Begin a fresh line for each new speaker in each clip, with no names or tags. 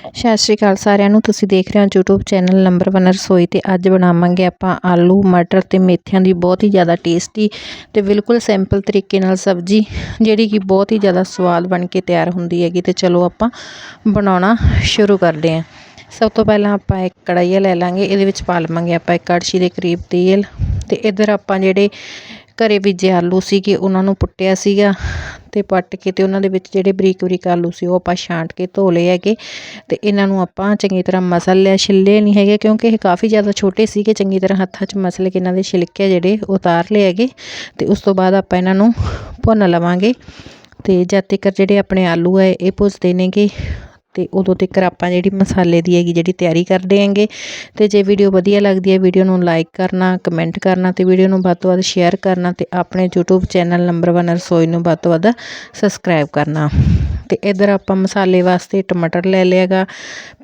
ਸਤਿ ਸ਼੍ਰੀ ਅਕਾਲ ਸਾਰਿਆਂ ਨੂੰ। ਤੁਸੀਂ ਦੇਖ ਰਹੇ ਹੋ YouTube ਚੈਨਲ ਨੰਬਰ 1 ਰਸੋਈ ਤੇ ਅੱਜ ਬਣਾਵਾਂਗੇ ਆਪਾਂ ਆਲੂ, ਮਟਰ ਤੇ ਮੇਥਿਆਂ ਦੀ ਬਹੁਤ ਹੀ ਜ਼ਿਆਦਾ ਟੇਸਟੀ ਤੇ ਬਿਲਕੁਲ ਸਿੰਪਲ ਤਰੀਕੇ ਨਾਲ ਸਬਜ਼ੀ, ਜਿਹੜੀ ਕਿ ਬਹੁਤ ਹੀ ਜ਼ਿਆਦਾ ਸਵਾਦ ਬਣ ਕੇ ਤਿਆਰ ਹੁੰਦੀ ਹੈਗੀ ਤੇ ਚਲੋ ਆਪਾਂ ਬਣਾਉਣਾ ਸ਼ੁਰੂ ਕਰਦੇ ਹਾਂ। ਸਭ ਤੋਂ ਪਹਿਲਾਂ ਆਪਾਂ ਇੱਕ ਕੜਾਈਆ ਲੈ ਲਾਂਗੇ, ਇਹਦੇ ਵਿੱਚ ਪਾ ਲਵਾਂਗੇ ਆਪਾਂ ਇੱਕ ਕੜਛੀ ਦੇ ਕਰੀਬ ਤੇਲ ਤੇ ਇਧਰ ਆਪਾਂ ਜਿਹੜੇ ਘਰੇ ਬੀਜੇ ਆਲੂ ਸੀਗੇ, ਉਹਨਾਂ ਨੂੰ ਪੁੱਟਿਆ ਸੀਗਾ ਤੇ ਪੱਟ ਕੇ ਤੇ ਉਹਨਾਂ ਦੇ ਵਿੱਚ ਜਿਹੜੇ ਬਰੀਕ ਬਰੀਕ ਆਲੂ ਸੀ ਉਹ ਆਪਾਂ ਛਾਂਟ ਕੇ ਧੋ ਲਏ ਹੈਗੇ ਤੇ ਇਹਨਾਂ ਨੂੰ ਆਪਾਂ ਚੰਗੀ ਤਰ੍ਹਾਂ ਮਸਲ ਲਿਆ, ਛਿੱਲੇ ਨਹੀਂ ਹੈਗੇ ਕਿਉਂਕਿ ਇਹ ਕਾਫੀ ਜ਼ਿਆਦਾ ਛੋਟੇ ਸੀਗੇ, ਚੰਗੀ ਤਰ੍ਹਾਂ ਹੱਥਾਂ 'ਚ ਮਸਲ ਕੇ ਇਹਨਾਂ ਦੇ ਛਿਲਕੇ ਜਿਹੜੇ ਉਤਾਰ ਲਏ ਹੈਗੇ ਤੇ ਉਸ ਤੋਂ ਬਾਅਦ ਆਪਾਂ ਇਹਨਾਂ ਨੂੰ ਭੁੰਨ ਲਵਾਂਗੇ ਤੇ ਜਦ ਤੱਕ ਜਿਹੜੇ ਆਪਣੇ ਆਲੂ ਹੈ, ਇਹ ਭੁੱਜਦੇ ਨੇਗੇ ਤੇ ਉਦੋਂ ਤੱਕ ਆਪਾਂ ਜਿਹੜੀ ਮਸਾਲੇ ਦੀ ਹੈਗੀ ਜਿਹੜੀ ਤਿਆਰੀ ਕਰਦੇ ਆਂਗੇ ਤੇ ਜੇ ਵੀਡੀਓ ਵਧੀਆ ਲੱਗਦੀ ਹੈ, ਵੀਡੀਓ ਨੂੰ ਲਾਈਕ ਕਰਨਾ ਕਮੈਂਟ ਕਰਨਾ ਤੇ ਵੀਡੀਓ ਨੂੰ ਵੱਧ ਤੋਂ ਵੱਧ ਸ਼ੇਅਰ ਕਰਨਾ ਤੇ ਆਪਣੇ YouTube ਚੈਨਲ ਨੰਬਰ 1 ਰਸੋਈ ਨੂੰ ਵੱਧ ਤੋਂ ਵੱਧ ਸਬਸਕ੍ਰਾਈਬ ਕਰਨਾ। ਤੇ ਇਧਰ ਆਪਾਂ ਮਸਾਲੇ ਵਾਸਤੇ ਟਮਾਟਰ ਲੈ ਲਿਆਗਾ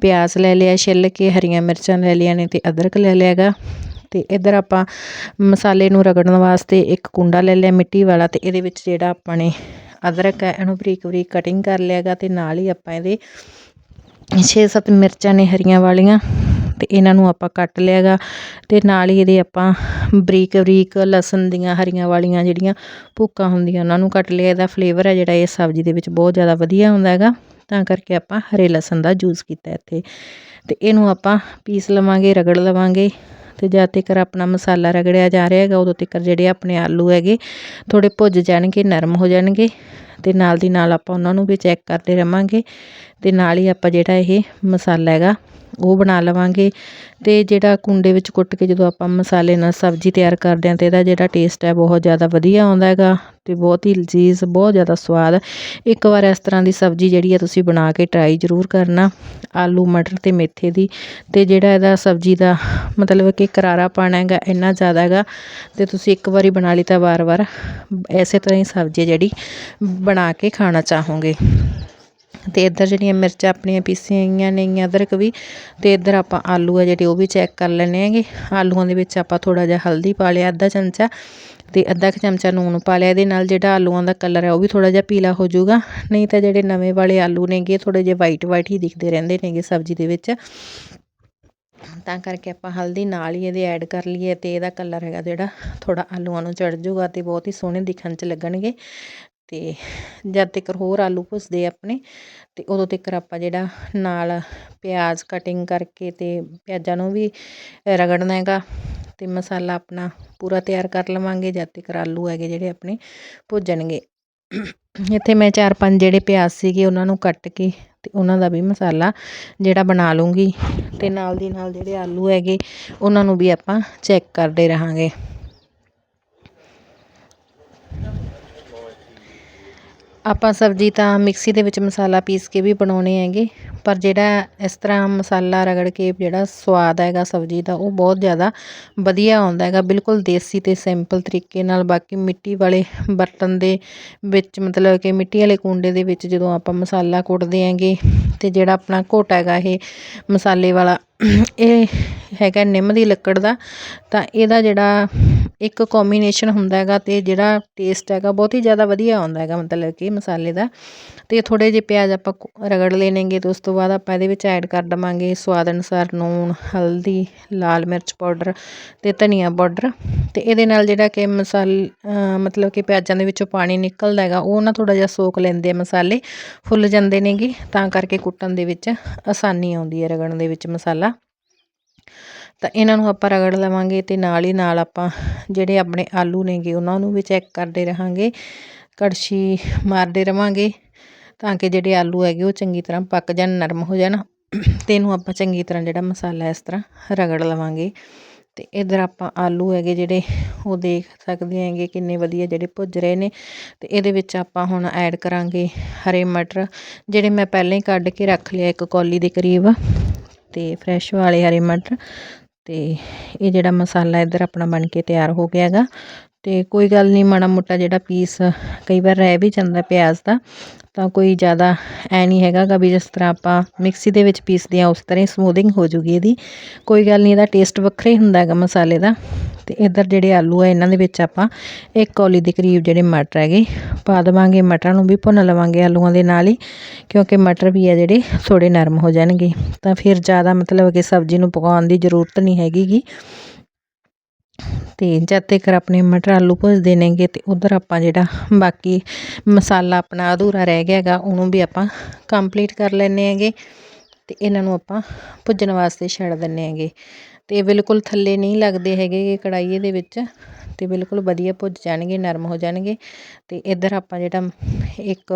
ਪਿਆਜ਼ ਲੈ ਲਿਆ, ਛਿੱਲ ਕੇ ਹਰੀਆਂ ਮਿਰਚਾਂ ਲੈ ਲਿਆ ਨੇ ਤੇ ਅਦਰਕ ਲੈ ਲਿਆਗਾ ਤੇ ਇਧਰ ਆਪਾਂ ਮਸਾਲੇ ਨੂੰ ਰਗੜਨ ਵਾਸਤੇ ਇੱਕ ਕੁੰਡਾ ਲੈ ਲਿਆ ਮਿੱਟੀ ਵਾਲਾ ਤੇ ਇਹਦੇ ਵਿੱਚ ਜਿਹੜਾ ਆਪਾਂ ਨੇ ਅਦਰਕ ਹੈ, ਇਹਨੂੰ ਬਰੀਕ ਬਰੀਕ ਕਟਿੰਗ ਕਰ ਲਿਆਗਾ ਤੇ ਨਾਲ ਹੀ ਆਪਾਂ ਇਹਦੇ 6-7 ਮਿਰਚਾਂ ਨੇ ਹਰੀਆਂ ਵਾਲੀਆਂ ਤੇ ਇਹਨਾਂ ਨੂੰ ਆਪਾਂ ਕੱਟ ਲਿਆਗਾ ਤੇ ਨਾਲ ਹੀ ਇਹਦੇ ਆਪਾਂ ਬਰੀਕ ਬਰੀਕ ਲਸਣ ਦੀਆਂ ਹਰੀਆਂ ਵਾਲੀਆਂ ਜਿਹੜੀਆਂ ਭੁੱਕਾਂ ਹੁੰਦੀਆਂ ਉਹਨਾਂ ਨੂੰ ਕੱਟ ਲਿਆ, ਇਹਦਾ ਫਲੇਵਰ ਹੈ ਜਿਹੜਾ ਇਹ ਸਬਜ਼ੀ ਦੇ ਵਿੱਚ ਬਹੁਤ ਜ਼ਿਆਦਾ ਵਧੀਆ ਹੁੰਦਾ ਹੈਗਾ, ਤਾਂ ਕਰਕੇ ਆਪਾਂ ਹਰੇ ਲਸਣ ਦਾ ਯੂਜ਼ ਕੀਤਾ ਇੱਥੇ ਤੇ ਇਹਨੂੰ ਆਪਾਂ ਪੀਸ ਲਵਾਂਗੇ, ਰਗੜ ਲਵਾਂਗੇ ਅਤੇ ਜਦ ਤੱਕ ਆਪਣਾ ਮਸਾਲਾ ਰਗੜਿਆ ਜਾ ਰਿਹਾ ਹੈਗਾ, ਉਦੋਂ ਤੱਕ ਜਿਹੜੇ ਆਪਣੇ ਆਲੂ ਹੈਗੇ, ਥੋੜ੍ਹੇ ਭੁੱਜ ਜਾਣਗੇ, ਨਰਮ ਹੋ ਜਾਣਗੇ ਅਤੇ ਨਾਲ ਦੀ ਨਾਲ ਆਪਾਂ ਉਹਨਾਂ ਨੂੰ ਵੀ ਚੈੱਕ ਕਰਦੇ ਰਵਾਂਗੇ ਅਤੇ ਨਾਲ ਹੀ ਆਪਾਂ ਜਿਹੜਾ ਇਹ ਮਸਾਲਾ ਹੈਗਾ ਉਹ ਬਣਾ ਲਵਾਂਗੇ ਅਤੇ ਜਿਹੜਾ ਕੁੰਡੇ ਵਿੱਚ ਕੁੱਟ ਕੇ ਜਦੋਂ ਆਪਾਂ ਮਸਾਲੇ ਨਾਲ ਸਬਜ਼ੀ ਤਿਆਰ ਕਰਦੇ ਹਾਂ ਤਾਂ ਇਹਦਾ ਜਿਹੜਾ ਟੇਸਟ ਹੈ ਬਹੁਤ ਜ਼ਿਆਦਾ ਵਧੀਆ ਆਉਂਦਾ ਹੈਗਾ ਅਤੇ ਬਹੁਤ ਹੀ ਲਜ਼ੀਜ਼, ਬਹੁਤ ਜ਼ਿਆਦਾ ਸਵਾਦ। ਇੱਕ ਵਾਰ ਇਸ ਤਰ੍ਹਾਂ ਦੀ ਸਬਜ਼ੀ ਜਿਹੜੀ ਹੈ ਤੁਸੀਂ ਬਣਾ ਕੇ ਟਰਾਈ ਜ਼ਰੂਰ ਕਰਨਾ, ਆਲੂ, ਮਟਰ ਅਤੇ ਮੇਥੇ ਦੀ। ਅਤੇ ਜਿਹੜਾ ਇਹਦਾ ਸਬਜ਼ੀ ਦਾ ਮਤਲਬ ਕਿ ਕਰਾਰਾ ਪਾਣਾ ਹੈਗਾ ਇੰਨਾ ਜ਼ਿਆਦਾ ਹੈਗਾ ਅਤੇ ਤੁਸੀਂ ਇੱਕ ਵਾਰੀ ਬਣਾ ਲਈ ਤਾਂ ਵਾਰ-ਵਾਰ ਐਸੇ ਤਰ੍ਹਾਂ ਹੀ ਸਬਜ਼ੀ ਜਿਹੜੀ ਬਣਾ ਕੇ ਖਾਣਾ ਚਾਹੋਗੇ। ਅਤੇ ਇੱਧਰ ਜਿਹੜੀਆਂ ਮਿਰਚਾਂ ਆਪਣੀਆਂ ਪੀਸੀਆਂ ਗਈਆਂ ਨੇਗੀਆਂ ਅਦਰਕ ਵੀ ਅਤੇ ਇੱਧਰ ਆਪਾਂ ਆਲੂ ਆ ਜਿਹੜੇ ਉਹ ਵੀ ਚੈੱਕ ਕਰ ਲੈਣੇ ਹੈਗੇ। ਆਲੂਆਂ ਦੇ ਵਿੱਚ ਆਪਾਂ ਥੋੜ੍ਹਾ ਜਿਹਾ ਹਲਦੀ ਪਾ ਲਿਆ, ਅੱਧਾ ਚਮਚਾ ਅਤੇ ਅੱਧਾ ਕੁ ਚਮਚਾ ਨੂਣ ਪਾ ਲਿਆ। ਇਹਦੇ ਨਾਲ ਜਿਹੜਾ ਆਲੂਆਂ ਦਾ ਕਲਰ ਹੈ ਉਹ ਵੀ ਥੋੜ੍ਹਾ ਜਿਹਾ ਪੀਲਾ ਹੋ ਜਾਊਗਾ। ਨਹੀਂ ਤਾਂ ਜਿਹੜੇ ਨਵੇਂ ਵਾਲੇ ਆਲੂ ਨੇਗੇ, ਥੋੜ੍ਹੇ ਜਿਹੇ ਵਾਈਟ ਵਾਈਟ ਹੀ ਦਿਖਦੇ ਰਹਿੰਦੇ ਨੇਗੇ ਸਬਜ਼ੀ ਦੇ ਵਿੱਚ। ਤਾਂ ਕਰਕੇ ਆਪਾਂ ਹਲਦੀ ਨਾਲ ਹੀ ਇਹਦੇ ਐਡ ਕਰ ਲਈਏ ਤੇ ਇਹਦਾ ਕਲਰ ਹੈਗਾ ਜਿਹੜਾ ਥੋੜਾ ਆਲੂਆਂ ਨੂੰ ਚੜ ਜਾਊਗਾ ਤੇ ਬਹੁਤ ਹੀ ਸੋਹਣੇ ਦਿਖਣ 'ਚ ਲੱਗਣਗੇ। ਅਤੇ ਜਦ ਤੱਕ ਹੋਰ ਆਲੂ ਭੁੱਜਦੇ ਆਪਣੇ ਅਤੇ ਉਦੋਂ ਤੱਕ ਆਪਾਂ ਜਿਹੜਾ ਨਾਲ ਪਿਆਜ਼ ਕਟਿੰਗ ਕਰਕੇ ਅਤੇ ਪਿਆਜ਼ਾਂ ਨੂੰ ਵੀ ਰਗੜਨਾ ਹੈਗਾ ਅਤੇ ਮਸਾਲਾ ਆਪਣਾ ਪੂਰਾ ਤਿਆਰ ਕਰ ਲਵਾਂਗੇ ਜਦ ਤੱਕ ਆਲੂ ਹੈਗੇ ਜਿਹੜੇ ਆਪਣੇ ਭੁੱਜਣਗੇ। ਇੱਥੇ ਮੈਂ ਚਾਰ ਪੰਜ ਜਿਹੜੇ ਪਿਆਜ਼ ਸੀਗੇ ਉਹਨਾਂ ਨੂੰ ਕੱਟ ਕੇ ਅਤੇ ਉਹਨਾਂ ਦਾ ਵੀ ਮਸਾਲਾ ਜਿਹੜਾ ਬਣਾ ਲੂੰਗੀ ਅਤੇ ਨਾਲ ਦੀ ਨਾਲ ਜਿਹੜੇ ਆਲੂ ਹੈਗੇ, ਉਹਨਾਂ ਨੂੰ ਵੀ ਆਪਾਂ ਚੈੱਕ ਕਰਦੇ ਰਹਾਂਗੇ। ਆਪਾਂ ਸਬਜ਼ੀ ਤਾਂ ਮਿਕਸੀ ਦੇ ਵਿੱਚ ਮਸਾਲਾ ਪੀਸ ਕੇ ਵੀ ਬਣਾਉਣੇ ਹੈਗੇ, ਪਰ ਜਿਹੜਾ ਇਸ ਤਰ੍ਹਾਂ ਮਸਾਲਾ ਰਗੜ ਕੇ ਜਿਹੜਾ ਸਵਾਦ ਹੈਗਾ ਸਬਜ਼ੀ ਦਾ, ਉਹ ਬਹੁਤ ਜ਼ਿਆਦਾ ਵਧੀਆ ਆਉਂਦਾ ਹੈਗਾ। ਬਿਲਕੁਲ ਦੇਸੀ ਤੇ ਸਿੰਪਲ ਤਰੀਕੇ ਨਾਲ, ਬਾਕੀ ਮਿੱਟੀ ਵਾਲੇ ਬਰਤਨ ਦੇ ਵਿੱਚ, ਮਤਲਬ ਕਿ ਮਿੱਟੀ ਵਾਲੇ ਕੁੰਡੇ ਦੇ ਵਿੱਚ ਜਦੋਂ ਆਪਾਂ ਮਸਾਲਾ ਕੁੱਟਦੇ ਹੈਗੇ, ਤੇ ਜਿਹੜਾ ਆਪਣਾ ਘੋਟਾ ਹੈਗਾ ਇਹ ਮਸਾਲੇ ਵਾਲਾ, ਇਹ ਹੈਗਾ ਨਿੰਮ ਦੀ ਲੱਕੜ ਦਾ, ਤਾਂ ਇਹਦਾ ਜਿਹੜਾ ਇੱਕ ਕੋਂਬੀਨੇਸ਼ਨ ਹੁੰਦਾ ਹੈਗਾ ਅਤੇ ਜਿਹੜਾ ਟੇਸਟ ਹੈਗਾ ਬਹੁਤ ਹੀ ਜ਼ਿਆਦਾ ਵਧੀਆ ਆਉਂਦਾ ਹੈਗਾ, ਮਤਲਬ ਕਿ ਮਸਾਲੇ ਦਾ। ਅਤੇ ਥੋੜ੍ਹੇ ਜਿਹੇ ਪਿਆਜ਼ ਆਪਾਂ ਰਗੜ ਲੈਣਗੇ ਅਤੇ ਉਸ ਤੋਂ ਬਾਅਦ ਆਪਾਂ ਇਹਦੇ ਵਿੱਚ ਐਡ ਕਰ ਦੇਵਾਂਗੇ ਸਵਾਦ ਅਨੁਸਾਰ ਨੂਣ, ਹਲਦੀ, ਲਾਲ ਮਿਰਚ ਪਾਊਡਰ ਅਤੇ ਧਨੀਆ ਪਾਊਡਰ। ਅਤੇ ਇਹਦੇ ਨਾਲ ਜਿਹੜਾ ਕਿ ਮਸਾਲ ਮਤਲਬ ਕਿ ਪਿਆਜ਼ਾਂ ਦੇ ਵਿੱਚੋਂ ਪਾਣੀ ਨਿਕਲਦਾ ਹੈਗਾ, ਉਹ ਨਾ ਥੋੜ੍ਹਾ ਜਿਹਾ ਸੋਕ ਲੈਂਦੇ ਆ ਮਸਾਲੇ, ਫੁੱਲ ਜਾਂਦੇ ਨੇਗੇ, ਤਾਂ ਕਰਕੇ ਕੁੱਟਣ ਦੇ ਵਿੱਚ ਆਸਾਨੀ ਆਉਂਦੀ ਹੈ ਰਗੜਨ ਦੇ ਵਿੱਚ ਮਸਾਲਾ। ਤਾਂ ਇਹਨਾਂ ਨੂੰ ਆਪਾਂ ਰਗੜ ਲਵਾਂਗੇ ਤੇ ਨਾਲ ਹੀ ਨਾਲ ਆਪਾਂ ਜਿਹੜੇ ਆਪਣੇ ਆਲੂ ਨੇਗੇ ਉਹਨਾਂ ਨੂੰ ਵੀ ਚੈੱਕ ਕਰਦੇ ਰਹਾਂਗੇ, ਕੜਛੀ ਮਾਰਦੇ ਰਵਾਂਗੇ ਤਾਂ ਕਿ ਜਿਹੜੇ ਆਲੂ ਹੈਗੇ ਉਹ ਚੰਗੀ ਤਰ੍ਹਾਂ ਪੱਕ ਜਾਣ, ਨਰਮ ਹੋ ਜਾਣ ਤੇ ਇਹਨੂੰ ਆਪਾਂ ਚੰਗੀ ਤਰ੍ਹਾਂ ਜਿਹੜਾ ਮਸਾਲਾ ਇਸ ਤਰ੍ਹਾਂ ਰਗੜ ਲਵਾਂਗੇ। ਤੇ ਇਧਰ ਆਪਾਂ ਆਲੂ ਹੈਗੇ ਜਿਹੜੇ ਉਹ ਦੇਖ ਸਕਦੇ ਹੈਗੇ ਕਿੰਨੇ ਵਧੀਆ ਜਿਹੜੇ ਭੁੱਜ ਰਹੇ ਨੇ ਤੇ ਇਹਦੇ ਵਿੱਚ ਆਪਾਂ ਹੁਣ ਐਡ ਕਰਾਂਗੇ ਹਰੇ ਮਟਰ ਜਿਹੜੇ ਮੈਂ ਪਹਿਲਾਂ ਹੀ ਕੱਢ ਕੇ ਰੱਖ ਲਿਆ ਇੱਕ ਕੌਲੀ ਦੇ ਕਰੀਬ ਤੇ ਫਰੈਸ਼ ਵਾਲੇ ਹਰੇ ਮਟਰ ਤੇ ਇਹ ਜਿਹੜਾ ਮਸਾਲਾ ਇੱਧਰ ਆਪਣਾ ਬਣ ਕੇ ਤਿਆਰ ਹੋ ਗਿਆ ਹੈਗਾ। ਅਤੇ ਕੋਈ ਗੱਲ ਨਹੀਂ, ਮਾੜਾ ਮੋਟਾ ਜਿਹੜਾ ਪੀਸ ਕਈ ਵਾਰ ਰਹਿ ਵੀ ਜਾਂਦਾ ਪਿਆਜ਼ ਦਾ ਤਾਂ ਕੋਈ ਜ਼ਿਆਦਾ ਐ ਨਹੀਂ ਹੈਗਾ ਗਾ ਵੀ ਜਿਸ ਤਰ੍ਹਾਂ ਆਪਾਂ ਮਿਕਸੀ ਦੇ ਵਿੱਚ ਪੀਸਦੇ ਹਾਂ, ਉਸ ਤਰ੍ਹਾਂ ਹੀ ਸਮੂਦਿੰਗ ਹੋ ਜੂਗੀ ਇਹਦੀ। ਕੋਈ ਗੱਲ ਨਹੀਂ, ਇਹਦਾ ਟੇਸਟ ਵੱਖਰਾ ਹੀ ਹੁੰਦਾ ਹੈਗਾ ਮਸਾਲੇ ਦਾ। ਅਤੇ ਇੱਧਰ ਜਿਹੜੇ ਆਲੂ ਆ, ਇਹਨਾਂ ਦੇ ਵਿੱਚ ਆਪਾਂ ਇੱਕ ਕੌਲੀ ਦੇ ਕਰੀਬ ਜਿਹੜੇ ਮਟਰ ਹੈਗੇ, ਪਾ ਦੇਵਾਂਗੇ ਮਟਰਾਂ ਨੂੰ ਵੀ ਭੁੰਨ ਲਵਾਂਗੇ ਆਲੂਆਂ ਦੇ ਨਾਲ ਹੀ, ਕਿਉਂਕਿ ਮਟਰ ਵੀ ਆ ਜਿਹੜੇ ਥੋੜੇ ਨਰਮ ਹੋ ਜਾਣਗੇ। ਤਾਂ ਫਿਰ ਜ਼ਿਆਦਾ ਮਤਲਬ ਕਿ ਸਬਜ਼ੀ ਨੂੰ ਪਕਾਉਣ ਦੀ ਜ਼ਰੂਰਤ ਨਹੀਂ ਹੈਗੀ ਗੀ। ਅਤੇ ਜਦ ਤੱਕ ਆਪਣੇ ਮਟਰ ਆਲੂ ਭੁੱਜਦੇ ਨੇਗੇ ਤੇ ਉੱਧਰ ਆਪਾਂ ਜਿਹੜਾ ਬਾਕੀ ਮਸਾਲਾ ਆਪਣਾ ਅਧੂਰਾ ਰਹਿ ਗਿਆ ਹੈਗਾ, ਉਹਨੂੰ ਵੀ ਆਪਾਂ ਕੰਪਲੀਟ ਕਰ ਲੈਂਦੇ ਹੈਗੇ ਅਤੇ ਇਹਨਾਂ ਨੂੰ ਆਪਾਂ ਭੁੱਜਣ ਵਾਸਤੇ ਛੱਡ ਦਿੰਦੇ ਹੈਗੇ। ਅਤੇ ਬਿਲਕੁਲ ਥੱਲੇ ਨਹੀਂ ਲੱਗਦੇ ਹੈਗੇ ਕੜਾਈਏ ਦੇ ਵਿੱਚ ਅਤੇ ਬਿਲਕੁਲ ਵਧੀਆ ਭੁੱਜ ਜਾਣਗੇ, ਨਰਮ ਹੋ ਜਾਣਗੇ। ਅਤੇ ਇੱਧਰ ਆਪਾਂ ਜਿਹੜਾ ਇੱਕ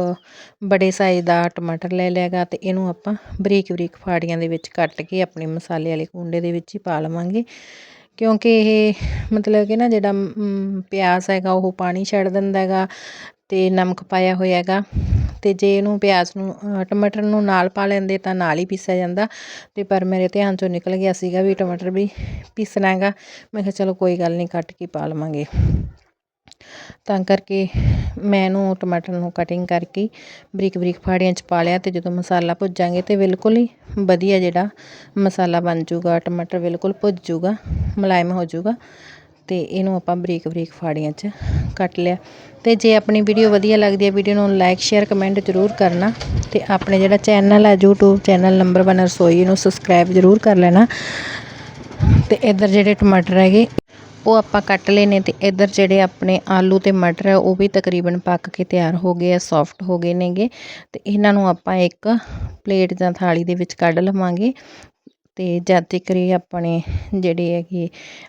ਬੜੇ ਸਾਈਜ਼ ਦਾ ਟਮਾਟਰ ਲੈ ਲਿਆਗਾ ਅਤੇ ਇਹਨੂੰ ਆਪਾਂ ਬਰੀਕ ਬਰੀਕ ਫਾੜੀਆਂ ਦੇ ਵਿੱਚ ਕੱਟ ਕੇ ਆਪਣੇ ਮਸਾਲੇ ਵਾਲੇ ਕੁੰਡੇ ਦੇ ਵਿੱਚ ਹੀ ਪਾ ਲਵਾਂਗੇ। ਕਿਉਂਕਿ ਇਹ ਮਤਲਬ ਕਿ ਨਾ ਜਿਹੜਾ ਪਿਆਜ਼ ਹੈਗਾ, ਉਹ ਪਾਣੀ ਛੱਡ ਦਿੰਦਾ ਹੈਗਾ ਅਤੇ ਨਮਕ ਪਾਇਆ ਹੋਇਆ ਹੈਗਾ ਅਤੇ ਜੇ ਇਹਨੂੰ ਪਿਆਜ਼ ਨੂੰ ਟਮਾਟਰ ਨੂੰ ਨਾਲ ਪਾ ਲੈਂਦੇ ਤਾਂ ਨਾਲ ਹੀ ਪੀਸਿਆ ਜਾਂਦਾ ਅਤੇ ਪਰ ਮੇਰੇ ਧਿਆਨ ਚੋਂ ਨਿਕਲ ਗਿਆ ਸੀਗਾ ਵੀ ਟਮਾਟਰ ਵੀ ਪੀਸਣਾ ਹੈਗਾ। ਮੈਂ ਕਿਹਾ ਚਲੋ ਕੋਈ ਗੱਲ ਨਹੀਂ, ਕੱਟ ਕੇ ਪਾ ਲਵਾਂਗੇ। ਤਾਂ ਕਰਕੇ ਮੈਂ ਇਹਨੂੰ ਟਮਾਟਰ ਨੂੰ ਕਟਿੰਗ ਕਰਕੇ ਬਰੀਕ ਬਰੀਕ ਫਾੜੀਆਂ 'ਚ ਪਾ ਲਿਆ ਅਤੇ ਜਦੋਂ ਮਸਾਲਾ ਭੁੱਜਾਂਗੇ ਤਾਂ ਬਿਲਕੁਲ ਹੀ ਵਧੀਆ ਜਿਹੜਾ ਮਸਾਲਾ ਬਣ ਜਾਊਗਾ, ਟਮਾਟਰ ਬਿਲਕੁਲ ਭੁੱਜ ਜਾਊਗਾ, ਮੁਲਾਇਮ ਹੋ ਜਾਊਗਾ ਤੇ ਇਹਨੂੰ ਆਪਾਂ ਬਰੀਕ ਬਰੀਕ ਫਾੜੀਆਂ 'ਚ ਕੱਟ ਲਿਆ। ਅਤੇ ਜੇ ਆਪਣੀ ਵੀਡੀਓ ਵਧੀਆ ਲੱਗਦੀ ਹੈ ਵੀਡੀਓ ਨੂੰ ਲਾਈਕ ਸ਼ੇਅਰ ਕਮੈਂਟ ਜ਼ਰੂਰ ਕਰਨਾ ਅਤੇ ਆਪਣੇ ਜਿਹੜਾ ਚੈਨਲ ਹੈ, YouTube ਚੈਨਲ ਨੰਬਰ 1 ਰਸੋਈ ਨੂੰ ਸਬਸਕ੍ਰਾਈਬ ਜ਼ਰੂਰ ਕਰ ਲੈਣਾ ਅਤੇ ਇੱਧਰ ਜਿਹੜੇ ਟਮਾਟਰ ਹੈਗੇ ਉਹ ਆਪਾਂ ਕੱਟ ਲਏ ਨੇ ਅਤੇ ਇੱਧਰ ਜਿਹੜੇ ਆਪਣੇ ਆਲੂ ਤੇ ਮਟਰ ਹੈ ਉਹ ਵੀ ਤਕਰੀਬਨ ਪੱਕ ਕੇ ਤਿਆਰ ਹੋ ਗਏ ਆ ਸੌਫਟ ਹੋ ਗਏ ਨੇਗੇ। ਅਤੇ ਇਹਨਾਂ ਨੂੰ ਆਪਾਂ ਇੱਕ ਪਲੇਟ ਜਾਂ ਥਾਲੀ ਦੇ ਵਿੱਚ ਕੱਢ ਲਵਾਂਗੇ। ਤੇ ਜਦ ਤੱਕ ਇਹ ਆਪਣੇ ਜਿਹੜੇ ਹੈਗੇ,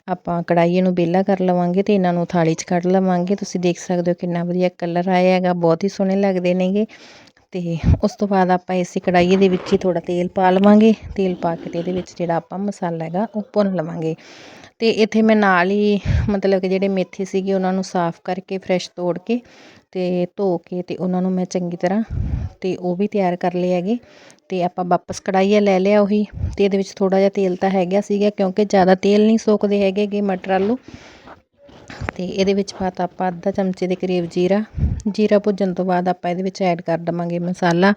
ਆਪਾਂ ਕੜਾਈਏ ਨੂੰ ਬੇਲਾ ਕਰ ਲਵਾਂਗੇ ਤੇ ਇਹਨਾਂ ਨੂੰ ਥਾਲੀ 'ਚ ਕੱਢ ਲਵਾਂਗੇ। ਤੁਸੀਂ ਦੇਖ ਸਕਦੇ ਹੋ ਕਿੰਨਾ ਵਧੀਆ ਕਲਰ ਆਇਆ ਹੈਗਾ, ਬਹੁਤ ਹੀ ਸੋਹਣੇ ਲੱਗਦੇ ਨੇਗੇ। ਤੇ ਉਸ ਤੋਂ ਬਾਅਦ ਆਪਾਂ ਇਸੇ ਕੜਾਈਏ ਦੇ ਵਿੱਚ ਹੀ ਥੋੜਾ ਤੇਲ ਪਾ ਲਵਾਂਗੇ। ਤੇਲ ਪਾ ਕੇ ਤੇ ਇਹਦੇ ਵਿੱਚ ਜਿਹੜਾ ਆਪਾਂ ਮਸਾਲਾ ਹੈਗਾ, ਉਹ ਭੁੰਨ ਲਵਾਂਗੇ। ਅਤੇ ਇੱਥੇ ਮੈਂ ਨਾਲ ਹੀ ਮਤਲਬ ਕਿ ਜਿਹੜੇ ਮੇਥੇ ਸੀਗੇ ਉਹਨਾਂ ਨੂੰ ਸਾਫ਼ ਕਰਕੇ ਫਰੈਸ਼ ਤੋੜ ਕੇ ਅਤੇ ਧੋ ਕੇ ਅਤੇ ਉਹਨਾਂ ਨੂੰ ਮੈਂ ਚੰਗੀ ਤਰ੍ਹਾਂ ਅਤੇ ਉਹ ਵੀ ਤਿਆਰ ਕਰ ਲਏ ਹੈਗੇ। ਅਤੇ ਆਪਾਂ ਵਾਪਸ ਕੜਾਹੀਆ ਲੈ ਲਿਆ ਉਹੀ ਅਤੇ ਇਹਦੇ ਵਿੱਚ ਥੋੜ੍ਹਾ ਜਿਹਾ ਤੇਲ ਤਾਂ ਹੈਗਾ ਸੀਗਾ ਕਿਉਂਕਿ ਜ਼ਿਆਦਾ ਤੇਲ ਨਹੀਂ ਸੋਕਦੇ ਹੈਗੇ ਗੇ ਮਟਰ ਆਲੂ। ਅਤੇ ਇਹਦੇ ਵਿੱਚ ਪਾਤਾ ਆਪਾਂ ਅੱਧਾ ਚਮਚੇ ਦੇ ਕਰੀਬ ਜੀਰਾ ਜੀਰਾ ਭੁੱਜਣ ਤੋਂ ਬਾਅਦ ਆਪਾਂ ਇਹਦੇ ਵਿੱਚ ਐਡ ਕਰ ਦੇਵਾਂਗੇ ਮਸਾਲਾ।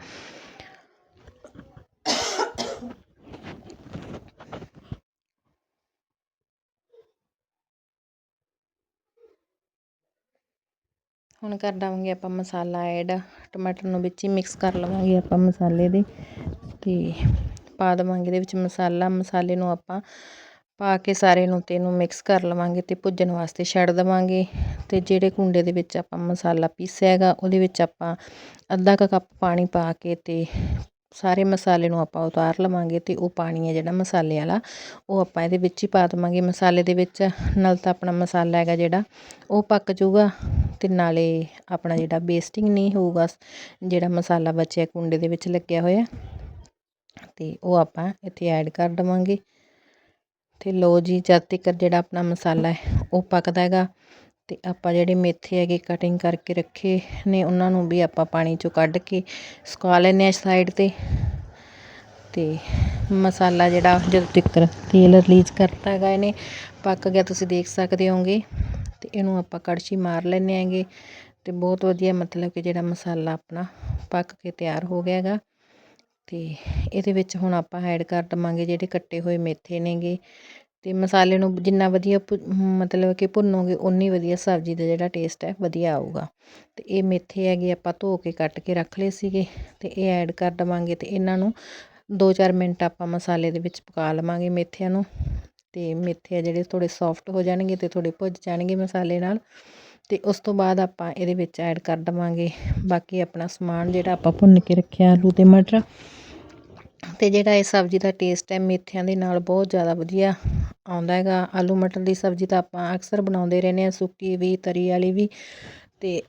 ਹੁਣ ਕਰ ਦਵਾਂਗੇ ਆਪਾਂ ਮਸਾਲਾ ਐਡ ਟਮਾਟਰ ਨੂੰ ਵਿੱਚ ਹੀ ਮਿਕਸ ਕਰ ਲਵਾਂਗੇ ਆਪਾਂ ਮਸਾਲੇ ਦੇ ਤੇ ਪਾ ਦੇਵਾਂਗੇ ਇਹਦੇ ਵਿੱਚ ਮਸਾਲਾ, ਮਸਾਲੇ ਨੂੰ ਆਪਾਂ ਪਾ ਕੇ ਸਾਰੇ ਨੂੰ ਤੇ ਇਹਨੂੰ ਮਿਕਸ ਕਰ ਲਵਾਂਗੇ ਤੇ ਭੁੱਜਣ ਵਾਸਤੇ ਛੱਡ ਦੇਵਾਂਗੇ ਤੇ ਜਿਹੜੇ ਕੁੰਡੇ ਦੇ ਵਿੱਚ ਆਪਾਂ ਮਸਾਲਾ ਪੀਸਿਆ ਹੈਗਾ, ਉਹਦੇ ਵਿੱਚ ਆਪਾਂ ਅੱਧਾ ਕ ਕੱਪ ਪਾਣੀ ਪਾ ਕੇ ਤੇ ਸਾਰੇ ਮਸਾਲੇ ਨੂੰ ਆਪਾਂ ਉਤਾਰ ਲਵਾਂਗੇ ਤੇ ਉਹ ਪਾਣੀ ਹੈ ਜਿਹੜਾ ਮਸਾਲੇ ਵਾਲਾ, ਉਹ ਆਪਾਂ ਇਹਦੇ ਵਿੱਚ ਹੀ ਪਾ ਦੇਵਾਂਗੇ। ਮਸਾਲੇ ਦੇ ਵਿੱਚ, ਨਾਲ ਤਾਂ ਆਪਣਾ ਮਸਾਲਾ ਹੈਗਾ ਜਿਹੜਾ, ਉਹ ਪੱਕ ਜਾਊਗਾ। ਅਤੇ ਨਾਲੇ ਆਪਣਾ ਜਿਹੜਾ ਵੇਸਟਿੰਗ ਨਹੀਂ ਹੋਊਗਾ, ਜਿਹੜਾ ਮਸਾਲਾ ਬਚਿਆ ਕੁੰਡੇ ਦੇ ਵਿੱਚ ਲੱਗਿਆ ਹੋਇਆ, ਤੇ ਉਹ ਆਪਾਂ ਇੱਥੇ ਐਡ ਕਰ ਦਵਾਂਗੇ। ਤੇ ਲੋ ਜੀ, ਜਦ ਤੱਕ ਜਿਹੜਾ ਆਪਣਾ ਮਸਾਲਾ ਹੈ, ਉਹ ਪੱਕਦਾ ਹੈਗਾ। ਤੇ ਆਪਾਂ ਜਿਹੜੇ ਮੇਥੇ ਹੈਗੇ ਕਟਿੰਗ ਕਰਕੇ ਰੱਖੇ ਨੇ, ਉਹਨਾਂ ਨੂੰ ਵੀ ਆਪਾਂ ਪਾਣੀ ਚੋਂ ਕੱਢ ਕੇ ਸੁਕਾ ਲੈਨੇ ਆ ਸਾਈਡ ਤੇ। ਤੇ ਮਸਾਲਾ ਜਿਹੜਾ, ਜਦੋਂ ਤੱਕ ਤੇਲ ਰਿਲੀਜ਼ ਕਰਤਾ ਹੈਗਾ ਇਹਨੇ, ਪੱਕ ਗਿਆ ਤੁਸੀਂ ਦੇਖ ਸਕਦੇ ਹੋਗੇ ਅਤੇ ਇਹਨੂੰ ਆਪਾਂ ਕੜਛੀ ਮਾਰ ਲੈਂਦੇ ਹੈਗੇ ਅਤੇ ਬਹੁਤ ਵਧੀਆ ਮਤਲਬ ਕਿ ਜਿਹੜਾ ਮਸਾਲਾ ਆਪਣਾ ਪੱਕ ਕੇ ਤਿਆਰ ਹੋ ਗਿਆ ਹੈਗਾ। ਅਤੇ ਇਹਦੇ ਵਿੱਚ ਹੁਣ ਆਪਾਂ ਐਡ ਕਰ ਦਵਾਂਗੇ ਜਿਹੜੇ ਕੱਟੇ ਹੋਏ ਮੇਥੇ ਨੇਗੇ ਅਤੇ ਮਸਾਲੇ ਨੂੰ ਜਿੰਨਾ ਵਧੀਆ ਮਤਲਬ ਕਿ ਭੁੰਨੋਗੇ ਉਨੀ ਵਧੀਆ ਸਬਜ਼ੀ ਦਾ ਜਿਹੜਾ ਟੇਸਟ ਹੈ ਵਧੀਆ ਆਊਗਾ। ਅਤੇ ਇਹ ਮੇਥੇ ਹੈਗੇ ਆਪਾਂ ਧੋ ਕੇ ਕੱਟ ਕੇ ਰੱਖ ਲਏ ਸੀਗੇ ਅਤੇ ਇਹ ਐਡ ਕਰ ਦਵਾਂਗੇ ਅਤੇ ਇਹਨਾਂ ਨੂੰ 2-4 ਮਿੰਟ ਆਪਾਂ ਮਸਾਲੇ ਦੇ ਵਿੱਚ ਪਕਾ ਲਵਾਂਗੇ ਮੇਥਿਆਂ ਨੂੰ ਅਤੇ ਮੇਥੇ ਆ ਜਿਹੜੇ ਥੋੜ੍ਹੇ ਸੋਫਟ ਹੋ ਜਾਣਗੇ ਅਤੇ ਥੋੜ੍ਹੇ ਭੁੱਜ ਜਾਣਗੇ ਮਸਾਲੇ ਨਾਲ ਅਤੇ ਉਸ ਤੋਂ ਬਾਅਦ ਆਪਾਂ ਇਹਦੇ ਵਿੱਚ ਐਡ ਕਰ ਦੇਵਾਂਗੇ ਬਾਕੀ ਆਪਣਾ ਸਮਾਨ ਜਿਹੜਾ ਆਪਾਂ ਭੁੰਨ ਕੇ ਰੱਖਿਆ ਆਲੂ ਅਤੇ ਮਟਰ ਅਤੇ ਜਿਹੜਾ ਇਹ ਸਬਜ਼ੀ ਦਾ ਟੇਸਟ ਹੈ ਮੇਥਿਆਂ ਦੇ ਨਾਲ ਬਹੁਤ ਜ਼ਿਆਦਾ ਵਧੀਆ ਆਉਂਦਾ ਹੈਗਾ। ਆਲੂ ਮਟਰ ਦੀ ਸਬਜ਼ੀ ਤਾਂ ਆਪਾਂ ਅਕਸਰ ਬਣਾਉਂਦੇ ਰਹਿੰਦੇ ਹਾਂ, ਸੁੱਕੀ ਵੀ, ਤਰੀ ਵਾਲੀ ਵੀ ਅਤੇ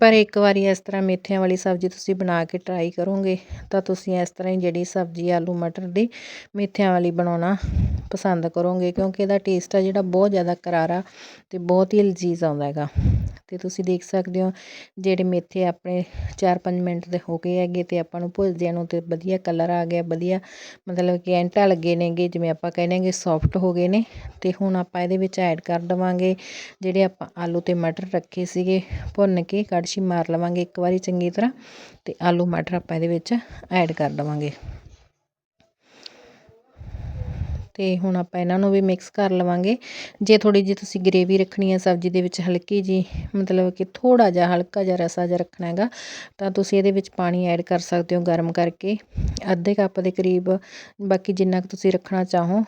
ਪਰ ਇੱਕ ਵਾਰੀ ਇਸ ਤਰ੍ਹਾਂ ਮੇਥਿਆਂ ਵਾਲੀ ਸਬਜ਼ੀ ਤੁਸੀਂ ਬਣਾ ਕੇ ਟਰਾਈ ਕਰੋਗੇ, ਤਾਂ ਤੁਸੀਂ ਇਸ ਤਰ੍ਹਾਂ ਹੀ ਜਿਹੜੀ ਸਬਜ਼ੀ ਆਲੂ ਮਟਰ ਦੀ ਮੇਥਿਆਂ ਵਾਲੀ ਬਣਾਉਣਾ ਪਸੰਦ ਕਰੋਗੇ, ਕਿਉਂਕਿ ਇਹਦਾ ਟੇਸਟ ਆ ਜਿਹੜਾ ਬਹੁਤ ਜ਼ਿਆਦਾ ਕਰਾਰਾ ਅਤੇ ਬਹੁਤ ਹੀ ਲਜ਼ੀਜ਼ ਆਉਂਦਾ ਹੈਗਾ। ਅਤੇ ਤੁਸੀਂ ਦੇਖ ਸਕਦੇ ਹੋ, ਜਿਹੜੇ ਮੇਥੇ ਆਪਣੇ 4-5 ਮਿੰਟ ਦੇ ਹੋ ਗਏ ਹੈਗੇ ਅਤੇ ਆਪਾਂ ਨੂੰ ਭੁੱਜਦਿਆਂ ਨੂੰ ਅਤੇ ਵਧੀਆ ਕਲਰ ਆ ਗਿਆ, ਵਧੀਆ ਮਤਲਬ ਕਿ ਐਂਟਾ ਲੱਗੇ ਨੇਗੇ, ਜਿਵੇਂ ਆਪਾਂ ਕਹਿੰਦੇ ਕਿ ਸੌਫਟ ਹੋ ਗਏ ਨੇ ਅਤੇ ਹੁਣ ਆਪਾਂ ਇਹਦੇ ਵਿੱਚ ਐਡ ਕਰ ਦੇਵਾਂਗੇ ਜਿਹੜੇ ਆਪਾਂ ਆਲੂ ਅਤੇ ਮਟਰ ਰੱਖੇ ਸੀਗੇ, ਭੁੰਨ ਕੇ ਕੜਛੀ ਮਾਰ ਲਵਾਂਗੇ ਇੱਕ ਵਾਰੀ ਚੰਗੀ ਤਰ੍ਹਾਂ ਅਤੇ ਆਲੂ ਮਟਰ ਆਪਾਂ ਇਹਦੇ ਵਿੱਚ ਐਡ ਕਰ ਦੇਵਾਂਗੇ। ਅਤੇ ਹੁਣ ਆਪਾਂ ਇਹਨਾਂ ਨੂੰ ਵੀ ਮਿਕਸ ਕਰ ਲਵਾਂਗੇ। ਜੇ ਥੋੜ੍ਹੀ ਜਿਹੀ ਤੁਸੀਂ ਗਰੇਵੀ ਰੱਖਣੀ ਹੈ ਸਬਜ਼ੀ ਦੇ ਵਿੱਚ ਹਲਕੀ ਜੀ ਮਤਲਬ ਕਿ ਥੋੜਾ ਜਿਹਾ ਹਲਕਾ ਜਿਹਾ ਰਸਾ ਜਿਹਾ ਰੱਖਣਾ ਹੈਗਾ, ਤਾਂ ਤੁਸੀਂ ਇਹਦੇ ਵਿੱਚ ਪਾਣੀ ਐਡ ਕਰ ਸਕਦੇ ਹੋ ਗਰਮ ਕਰਕੇ। ਅੱਧੇ ਕੱਪ ਦੇ ਕਰੀਬ ਬਾਕੀ ਜਿੰਨਾ ਕੁ ਤੁਸੀਂ ਰੱਖਣਾ ਚਾਹੋ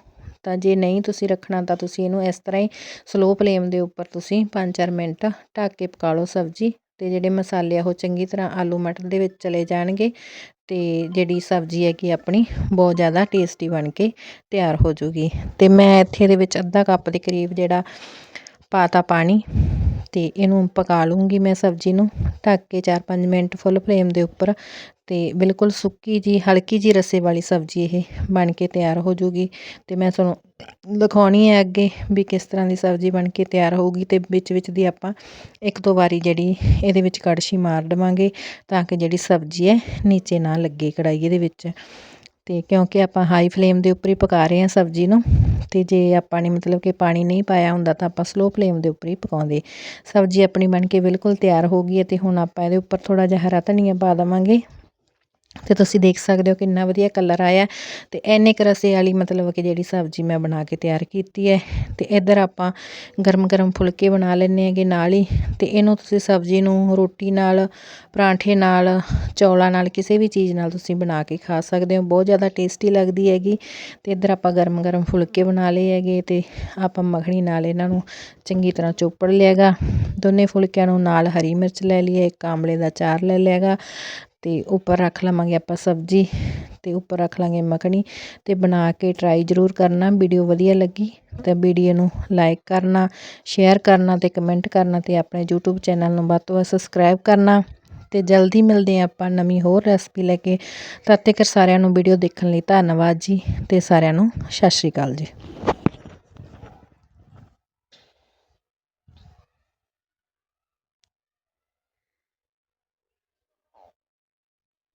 ਤਾਂ ਜੇ ਨਹੀਂ ਤੁਸੀਂ ਰੱਖਣਾ ਤਾਂ ਤੁਸੀਂ ਇਹਨੂੰ ਇਸ ਤਰ੍ਹਾਂ ਹੀ ਸਲੋ ਫਲੇਮ ਦੇ ਉੱਪਰ ਤੁਸੀਂ 5-4 ਮਿੰਟ ਢੱਕ ਕੇ ਪਕਾ ਲਓ ਸਬਜ਼ੀ ਅਤੇ ਜਿਹੜੇ ਮਸਾਲੇ ਆ ਉਹ ਚੰਗੀ ਤਰ੍ਹਾਂ ਆਲੂ ਮਟਰ ਦੇ ਵਿੱਚ ਚਲੇ ਜਾਣਗੇ ਅਤੇ ਜਿਹੜੀ ਸਬਜ਼ੀ ਹੈ ਕਿ ਆਪਣੀ ਬਹੁਤ ਜ਼ਿਆਦਾ ਟੇਸਟੀ ਬਣ ਕੇ ਤਿਆਰ ਹੋ ਜੂਗੀ ਅਤੇ ਮੈਂ ਇੱਥੇ ਦੇ ਵਿੱਚ ਅੱਧਾ ਕੱਪ ਦੇ ਕਰੀਬ ਜਿਹੜਾ ਪਾਤਾ ਪਾਣੀ ਅਤੇ ਇਹਨੂੰ ਪਕਾ ਲੂੰਗੀ ਮੈਂ ਸਬਜ਼ੀ ਨੂੰ, ਢੱਕ ਕੇ 4-5 ਮਿੰਟ ਫੁੱਲ ਫਲੇਮ ਦੇ ਉੱਪਰ ਅਤੇ ਬਿਲਕੁਲ ਸੁੱਕੀ ਜਿਹੀ ਹਲਕੀ ਜਿਹੀ ਰਸੇ ਵਾਲੀ ਸਬਜ਼ੀ ਇਹ ਬਣ ਕੇ ਤਿਆਰ ਹੋ ਜੂਗੀ ਅਤੇ ਮੈਂ ਤੁਹਾਨੂੰ ਦਿਖਾਉਣੀ ਹੈ ਅੱਗੇ ਵੀ ਕਿਸ ਤਰ੍ਹਾਂ ਦੀ ਸਬਜ਼ੀ ਬਣ ਕੇ ਤਿਆਰ ਹੋਊਗੀ ਅਤੇ ਵਿੱਚ ਵਿੱਚ ਦੀ ਆਪਾਂ ਇੱਕ ਦੋ ਵਾਰੀ ਜਿਹੜੀ ਇਹਦੇ ਵਿੱਚ ਕੜਛੀ ਮਾਰ ਦੇਵਾਂਗੇ ਤਾਂ ਕਿ ਜਿਹੜੀ ਸਬਜ਼ੀ ਹੈ ਨੀਚੇ ਨਾ ਲੱਗੇ ਕੜਾਈ ਦੇ ਵਿੱਚ। ਅਤੇ ਕਿਉਂਕਿ ਆਪਾਂ ਹਾਈ ਫਲੇਮ ਦੇ ਉੱਪਰ ਹੀ ਪਕਾ ਰਹੇ ਹਾਂ ਸਬਜ਼ੀ ਨੂੰ ਅਤੇ ਜੇ ਆਪਾਂ ਨੇ ਮਤਲਬ ਕਿ ਪਾਣੀ ਨਹੀਂ ਪਾਇਆ ਹੁੰਦਾ ਤਾਂ ਆਪਾਂ ਸਲੋ ਫਲੇਮ ਦੇ ਉੱਪਰ ਹੀ ਪਕਾਉਂਦੇ। ਸਬਜ਼ੀ ਆਪਣੀ ਬਣ ਕੇ ਬਿਲਕੁਲ ਤਿਆਰ ਹੋ ਗਈ ਹੈ ਅਤੇ ਹੁਣ ਆਪਾਂ ਇਹਦੇ ਉੱਪਰ ਥੋੜ੍ਹਾ ਜਿਹਾ ਹਰਾ ਧਨੀਆ ਪਾ ਦੇਵਾਂਗੇ। ਅਤੇ ਤੁਸੀਂ ਦੇਖ ਸਕਦੇ ਹੋ ਕਿੰਨਾ ਵਧੀਆ ਕਲਰ ਆਇਆ। ਅਤੇ ਇੰਨੇ ਕੁ ਰਸੇ ਵਾਲੀ ਮਤਲਬ ਕਿ ਜਿਹੜੀ ਸਬਜ਼ੀ ਮੈਂ ਬਣਾ ਕੇ ਤਿਆਰ ਕੀਤੀ ਹੈ। ਅਤੇ ਇੱਧਰ ਆਪਾਂ ਗਰਮ ਗਰਮ ਫੁਲਕੇ ਬਣਾ ਲੈਂਦੇ ਹੈਗੇ ਨਾਲ ਹੀ। ਅਤੇ ਇਹਨੂੰ ਤੁਸੀਂ ਸਬਜ਼ੀ ਨੂੰ ਰੋਟੀ ਨਾਲ, ਪਰਾਂਠੇ ਨਾਲ, ਚੌਲਾਂ ਨਾਲ, ਕਿਸੇ ਵੀ ਚੀਜ਼ ਨਾਲ ਤੁਸੀਂ ਬਣਾ ਕੇ ਖਾ ਸਕਦੇ ਹੋ। ਬਹੁਤ ਜ਼ਿਆਦਾ ਟੇਸਟੀ ਲੱਗਦੀ ਹੈਗੀ। ਅਤੇ ਇੱਧਰ ਆਪਾਂ ਗਰਮ ਗਰਮ ਫੁਲਕੇ ਬਣਾ ਲਏ ਹੈਗੇ ਅਤੇ ਆਪਾਂ ਮੱਖਣੀ ਨਾਲ ਇਹਨਾਂ ਨੂੰ ਚੰਗੀ ਤਰ੍ਹਾਂ ਚੋਪੜ ਲਿਆ ਹੈਗਾ ਦੋਨੇ ਫੁਲਕਿਆਂ ਨੂੰ ਨਾਲ ਹਰੀ ਮਿਰਚ ਲੈ ਲਈ ਹੈ ਇੱਕ ਆਮਲੇ ਦਾ ਚਾਰ ਲੈ ਲਿਆ ਹੈਗਾ ਅਤੇ ਉੱਪਰ ਰੱਖ ਲਵਾਂਗੇ ਆਪਾਂ ਸਬਜ਼ੀ ਅਤੇ ਉੱਪਰ ਰੱਖ ਲਵਾਂਗੇ ਮੱਖਣੀ ਅਤੇ ਬਣਾ ਕੇ ਟਰਾਈ ਜ਼ਰੂਰ ਕਰਨਾ ਵੀਡੀਓ ਵਧੀਆ ਲੱਗੀ ਤਾਂ ਵੀਡੀਓ ਨੂੰ ਲਾਈਕ ਕਰਨਾ ਸ਼ੇਅਰ ਕਰਨਾ ਅਤੇ ਕਮੈਂਟ ਕਰਨਾ ਅਤੇ ਆਪਣੇ YouTube ਚੈਨਲ ਨੂੰ ਵੱਧ ਤੋਂ ਵੱਧ ਸਬਸਕ੍ਰਾਈਬ ਕਰਨਾ ਅਤੇ ਜਲਦੀ ਮਿਲਦੇ ਹਾਂ ਆਪਾਂ ਨਵੀਂ ਹੋਰ ਰੈਸਪੀ ਲੈ ਕੇ। ਤਦ ਤੱਕ ਸਾਰਿਆਂ ਨੂੰ ਵੀਡੀਓ ਦੇਖਣ ਲਈ ਧੰਨਵਾਦ ਜੀ ਅਤੇ ਸਾਰਿਆਂ ਨੂੰ ਸਤਿ ਸ਼੍ਰੀ ਅਕਾਲ ਜੀ।